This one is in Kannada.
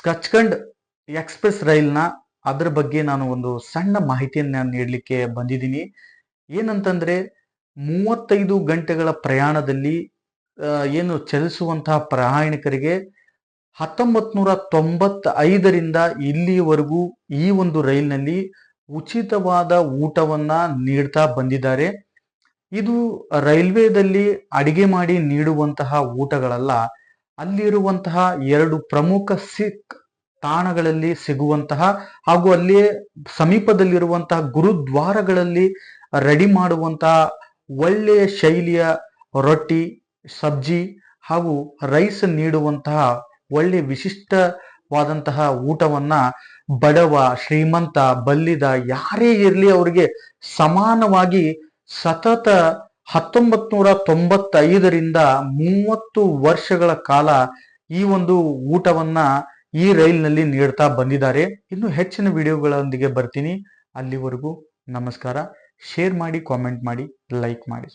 ಸ್ಕಚ್ಕಂಡ್ ಎಕ್ಸ್ಪ್ರೆಸ್ ರೈಲ್ನ ಅದರ ಬಗ್ಗೆ ನಾನು ಒಂದು ಸಣ್ಣ ಮಾಹಿತಿಯನ್ನ ನೀಡಲಿಕ್ಕೆ ಬಂದಿದ್ದೀನಿ. ಏನಂತಂದ್ರೆ, ಮೂವತ್ತೈದು ಗಂಟೆಗಳ ಪ್ರಯಾಣದಲ್ಲಿ ಏನು ಚಲಿಸುವಂತಹ ಪ್ರಯಾಣಿಕರಿಗೆ ಹತ್ತೊಂಬತ್ ನೂರ ತೊಂಬತ್ತೈದರಿಂದ ಇಲ್ಲಿಯವರೆಗೂ ಈ ಒಂದು ರೈಲ್ನಲ್ಲಿ ಉಚಿತವಾದ ಊಟವನ್ನ ನೀಡ್ತಾ ಬಂದಿದ್ದಾರೆ. ಇದು ರೈಲ್ವೆದಲ್ಲಿ ಅಡಿಗೆ ಮಾಡಿ ನೀಡುವಂತಹ ಊಟಗಳಲ್ಲ. ಅಲ್ಲಿರುವಂತಹ ಎರಡು ಪ್ರಮುಖ ಸಿಖ್ ತಾಣಗಳಲ್ಲಿ ಸಿಗುವಂತಹ ಹಾಗೂ ಅಲ್ಲಿಯೇ ಸಮೀಪದಲ್ಲಿರುವಂತಹ ಗುರುದ್ವಾರಗಳಲ್ಲಿ ರೆಡಿ ಮಾಡುವಂತಹ ಒಳ್ಳೆಯ ಶೈಲಿಯ ರೊಟ್ಟಿ, ಸಬ್ಜಿ ಹಾಗೂ ರೈಸ್ ನೀಡುವಂತಹ ಒಳ್ಳೆ ವಿಶಿಷ್ಟವಾದಂತಹ ಊಟವನ್ನ ಬಡವ, ಶ್ರೀಮಂತ, ಬಲ್ಲಿದ ಯಾರೇ ಇರಲಿ ಅವರಿಗೆ ಸಮಾನವಾಗಿ ಸತತ ಹತ್ತೊಂಬತ್ ನೂರ ತೊಂಬತ್ತೈದರಿಂದ ಮೂವತ್ತು ವರ್ಷಗಳ ಕಾಲ ಈ ಒಂದು ಊಟವನ್ನ ಈ ರೈಲ್ನಲ್ಲಿ ನೀಡ್ತಾ ಬಂದಿದ್ದಾರೆ. ಇನ್ನು ಹೆಚ್ಚಿನ ವಿಡಿಯೋಗಳೊಂದಿಗೆ ಬರ್ತೀನಿ. ಅಲ್ಲಿವರೆಗೂ ನಮಸ್ಕಾರ. ಶೇರ್ ಮಾಡಿ, ಕಾಮೆಂಟ್ ಮಾಡಿ, ಲೈಕ್ ಮಾಡಿ.